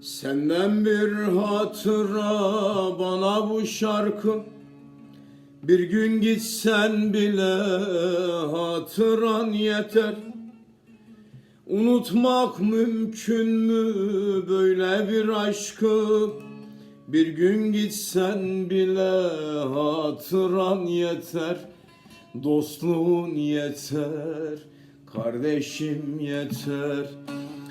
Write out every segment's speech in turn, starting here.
Senden bir hatıra bana bu şarkı. Bir gün gitsen bile hatıran yeter. Unutmak mümkün mü böyle bir aşkı? Bir gün gitsen bile hatıran yeter. Dostluğun yeter Kardeşim yeter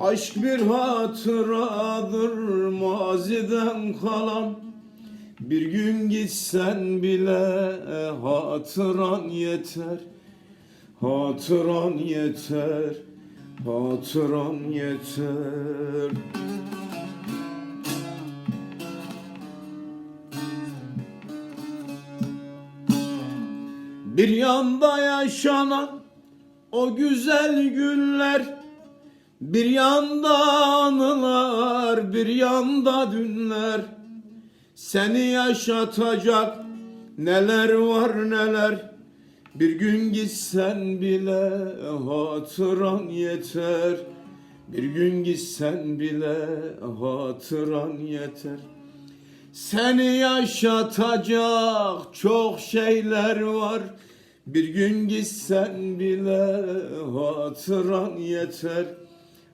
Aşk bir hatıradır maziden kalan. Bir gün gitsen bile hatıran yeter. Hatıran yeter Hatıran yeter. Bir yanda yaşanan o güzel günler bir yanda anılar, bir yanda dünler. Seni yaşatacak neler var neler. Bir gün gitsen bile hatıran yeter. Bir gün gitsen bile hatıran yeter. Seni yaşatacak çok şeyler var. Bir gün gitsen bile hatıran yeter